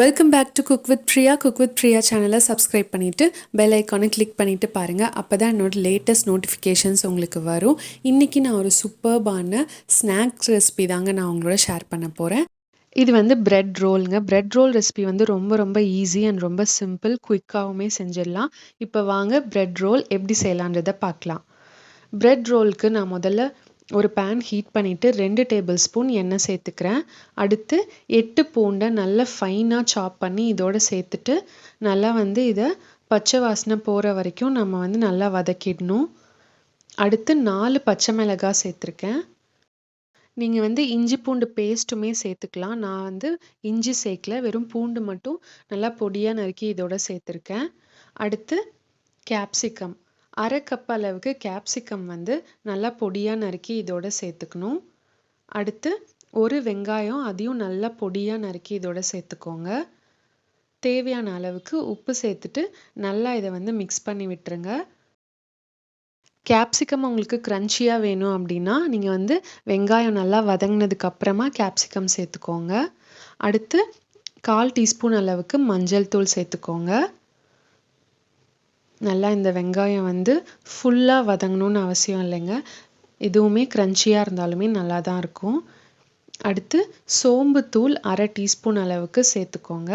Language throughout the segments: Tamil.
Welcome back to cook with Priya cook with Priya சேனலை சப்ஸ்கிரைப் பண்ணிவிட்டு பெல் ஐக்கானை கிளிக் பண்ணிவிட்டு பாருங்கள் அப்போ தான் என்னோட லேட்டஸ்ட் நோட்டிஃபிகேஷன்ஸ் உங்களுக்கு வரும். இன்றைக்கி நான் ஒரு சூப்பர்பான ஸ்நாக்ஸ் ரெசிபி தாங்க நான் உங்களோட ஷேர் பண்ண போகிறேன் இது வந்து பிரெட் ரோலுங்க பிரெட் ரோல் ரெசிபி வந்து ரொம்ப ரொம்ப ஈஸி அண்ட் ரொம்ப சிம்பிள் குயிக்காகவுமே செஞ்சிடலாம். இப்போ வாங்க பிரெட் ரோல் எப்படி செய்யலான்றதை பார்க்கலாம். பிரெட் ரோலுக்கு நான் முதல்ல ஒரு பேன் ஹீட் பண்ணிவிட்டு ரெண்டு டேபிள் ஸ்பூன் எண்ணெய் சேர்த்துக்கிறேன். அடுத்து எட்டு பூண்டை நல்லா ஃபைனாக சாப் பண்ணி இதோடு சேர்த்துட்டு நல்லா வந்து இதை பச்சை வாசனை போகிற வரைக்கும் நம்ம வந்து நல்லா வதக்கிடணும். அடுத்து நாலு பச்சை மிளகாய் சேர்த்துருக்கேன். நீங்கள் வந்து இஞ்சி பூண்டு பேஸ்ட்டுமே சேர்த்துக்கலாம். நான் வந்து இஞ்சி சேர்க்கல வெறும் பூண்டு மட்டும் நல்லா பொடியாக நறுக்கி இதோட சேர்த்துருக்கேன். அடுத்து கேப்சிகம் அரை கப் அளவுக்கு கேப்சிகம் வந்து நல்லா பொடியாக நறுக்கி இதோட சேர்த்துக்கணும். அடுத்து ஒரு வெங்காயம் அதையும் நல்லா பொடியாக நறுக்கி இதோட சேர்த்துக்கோங்க. தேவையான அளவுக்கு உப்பு சேர்த்துட்டு நல்லா இதை வந்து மிக்ஸ் பண்ணி விட்டுருங்க. கேப்சிகம் உங்களுக்கு க்ரன்ச்சியாக வேணும் அப்படின்னா நீங்கள் வந்து வெங்காயம் நல்லா வதங்கினதுக்கு அப்புறமா கேப்சிகம் சேர்த்துக்கோங்க. அடுத்து கால் டீஸ்பூன் அளவுக்கு மஞ்சள் தூள் சேர்த்துக்கோங்க. நல்லா இந்த வெங்காயம் வந்து ஃபுல்லாக வதங்கணும்னு அவசியம் இல்லைங்க. எதுவுமே க்ரன்ச்சியாக இருந்தாலுமே நல்லா தான் இருக்கும். அடுத்து சோம்பு தூள் அரை டீஸ்பூன் அளவுக்கு சேர்த்துக்கோங்க.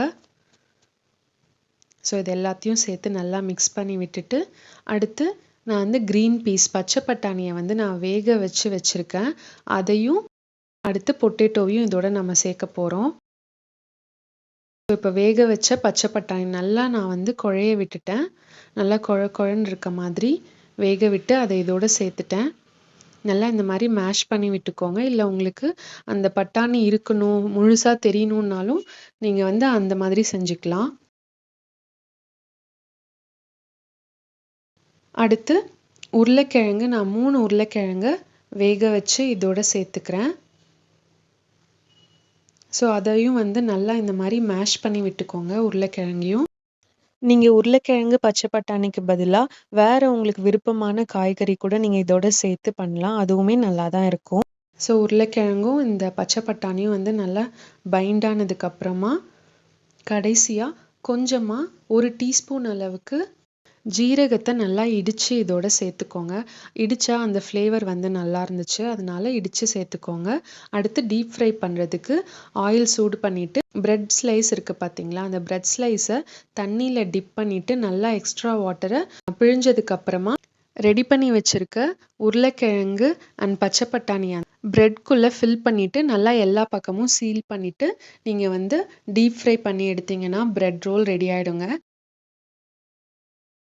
ஸோ இது எல்லாத்தையும் சேர்த்து நல்லா மிக்ஸ் பண்ணி விட்டுட்டு அடுத்து நான் வந்து க்ரீன் பீஸ் பச்சை பட்டாணியை வந்து நான் வேக வச்சு வச்சுருக்கேன். அதையும் அடுத்து பொட்டேட்டோவையும் இதோட நம்ம சேர்க்க போகிறோம் இப்போ வேக வச்ச பச்சை பட்டாணி நல்லா நான் வந்து குழைய விட்டுட்டேன். நல்லா குழ குழன்னு இருக்க மாதிரி வேக விட்டு அதை இதோடு சேர்த்துட்டேன். நல்லா இந்த மாதிரி மேஷ் பண்ணி விட்டுக்கோங்க. இல்லை உங்களுக்கு அந்த பட்டாணி இருக்கணும் முழுசாக தெரியணுன்னாலும் நீங்கள் வந்து அந்த மாதிரி செஞ்சுக்கலாம். அடுத்து உருளைக்கிழங்கு நான் மூணு உருளைக்கிழங்கு வேக வச்சு இதோட சேர்த்துக்கிறேன். ஸோ அதையும் வந்து நல்லா இந்த மாதிரி மேஷ் பண்ணி விட்டுக்கோங்க உருளைக்கிழங்கையும். நீங்கள் உருளைக்கிழங்கு பச்சை பட்டாணிக்கு பதிலாக வேறு உங்களுக்கு விருப்பமான காய்கறி கூட நீங்கள் இதோட சேர்த்து பண்ணலாம். அதுவுமே நல்லா தான் இருக்கும். ஸோ உருளைக்கிழங்கும் இந்த பச்சை பட்டாணியும் வந்து நல்லா பைண்ட் ஆனதுக்கப்புறமா கடைசியாக கொஞ்சமாக ஒரு டீஸ்பூன் அளவுக்கு ஜீரகத்தை நல்லா இடித்து இதோட சேர்த்துக்கோங்க. இடித்தா அந்த ஃப்ளேவர் வந்து நல்லா இருந்துச்சு. அதனால இடித்து சேர்த்துக்கோங்க. அடுத்து டீப் ஃப்ரை பண்ணுறதுக்கு ஆயில் சூடு பண்ணிவிட்டு பிரெட் ஸ்லைஸ் இருக்குது பார்த்தீங்களா அந்த பிரெட் ஸ்லைஸை தண்ணியில் டிப் பண்ணிவிட்டு நல்லா எக்ஸ்ட்ரா வாட்டரை பிழிஞ்சதுக்கப்புறமா ரெடி பண்ணி வச்சுருக்க உருளைக்கிழங்கு அண்ட் பச்சை பட்டாணி ப்ரெட்குள்ளே ஃபில் பண்ணிவிட்டு நல்லா எல்லா பக்கமும் சீல் பண்ணிவிட்டு நீங்கள் வந்து டீப் ஃப்ரை பண்ணி எடுத்தீங்கன்னா ப்ரெட் ரோல் ரெடி ஆகிடுங்க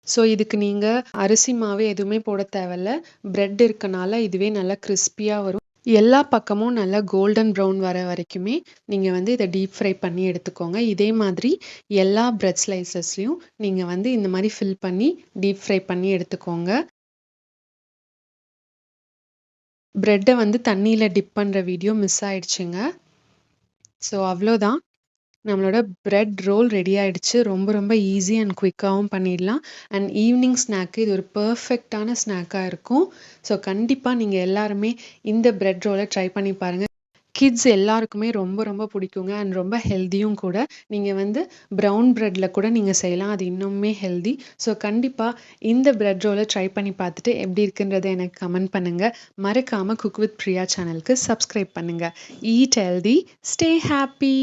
ஸோ இதுக்கு நீங்கள் அரிசி மாவு எதுவுமே போட தேவையில்ல. ப்ரெட் இருக்கனால இதுவே நல்லா கிறிஸ்பியாக வரும். எல்லா பக்கமும் நல்லா கோல்டன் ப்ரௌன் வர வரைக்குமே நீங்கள் வந்து இதை டீப் ஃப்ரை பண்ணி எடுத்துக்கோங்க. இதே மாதிரி எல்லா ப்ரெட் ஸ்லைசஸ்லையும் நீங்கள் வந்து இந்த மாதிரி ஃபில் பண்ணி டீப் ஃப்ரை பண்ணி எடுத்துக்கோங்க. ப்ரெட்டை வந்து தண்ணியில் டிப் பண்ணுற வீடியோ மிஸ் ஆயிடுச்சுங்க. ஸோ அவ்வளோதான். நம்மளோட ப்ரெட் ரோல் ரெடி ஆகிடுச்சு ரொம்ப ரொம்ப ஈஸி அண்ட் குயிக்காகவும் பண்ணிடலாம். அண்ட் ஈவினிங் ஸ்நாக்கு இது ஒரு பர்ஃபெக்டான ஸ்நாக்காக இருக்கும். ஸோ கண்டிப்பாக நீங்கள் எல்லாருமே இந்த ப்ரெட் ரோலை ட்ரை பண்ணி பாருங்கள் கிட்ஸ் எல்லாருக்குமே ரொம்ப ரொம்ப பிடிக்குங்க. அண்ட் ரொம்ப ஹெல்த்தியும் கூட. நீங்கள் வந்து ப்ரௌன் ப்ரெட்டில் கூட நீங்கள் செய்யலாம். அது இன்னுமே ஹெல்தி ஸோ கண்டிப்பாக இந்த ப்ரெட் ரோலை ட்ரை பண்ணி பார்த்துட்டு எப்படி இருக்குன்றதை எனக்கு கமெண்ட் பண்ணுங்கள் மறக்காமல் குக் வித் பிரியா சேனலுக்கு சப்ஸ்கிரைப் பண்ணுங்கள் ஈட் ஹெல்தி ஸ்டே ஹாப்பி